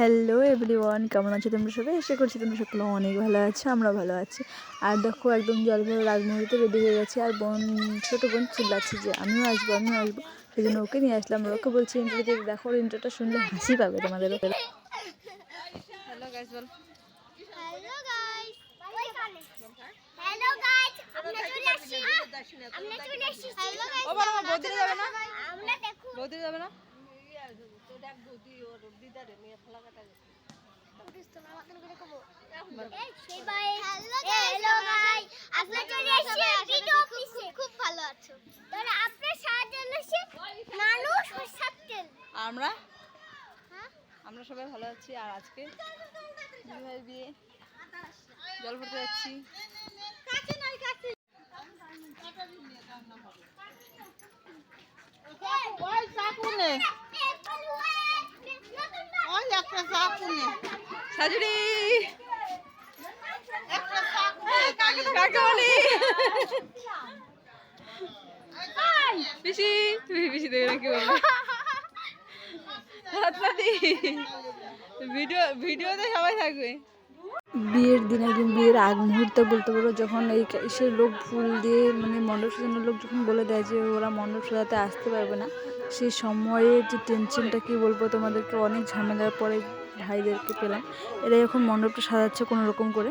Hello everyone কেমন আছো তোমরা সবাই আশা করছি তোমরা সকলে অনেক ভালো আছো আমরা ভালো আছি আর দেখো একদম জল ভরে রাগ মুহূর্তে রেডি হয়ে গেছে আর বোন ছোটো বোন চিল্লাচ্ছে যে আমিও আসব আমিও আসব সেই জন্য ওকে নিয়ে আসলাম ওকে বলছি ইন্টারভিউ দেখো ওর ইন্টারটা শুনলে হাসি পাবে তোমাদের হ্যালো গাইস বল হ্যালো গাইস হ্যালো গাইস আমরা চলে আসছি আমরা চলে আসছি ও বাবা বৌদিরা যাবে না আমরা দেখো বৌদিরা যাবে না খুব ভালো আছো আপনার সাহায্য মানুষ আমরা? হ্যাঁ? আমরা সবাই ভালো আছি আর আজকে বিয়ে। জল ভরতে যাচ্ছি। কাছে শাশুড়ি কাকামণি পিসি তুমি পিসি দেবে না কি ভিডিও ভিডিওতে সবাই থাকবে। বিয়ের দিন একদিন বিয়ের আগ মুহূর্তে বলতে পারো যখন এই সে লোক ফুল দিয়ে মানে মণ্ডপ সাজানোর লোক যখন বলে দেয় যে ওরা মণ্ডপ সাজাতে আসতে পারবে না সেই সময়ে যে টেনশনটা কি বলব তোমাদেরকে অনেক ঝামেলার পরে ভাইদেরকে পেলাম। এরা এখন মণ্ডপটা সাজাচ্ছে কোনো রকম করে।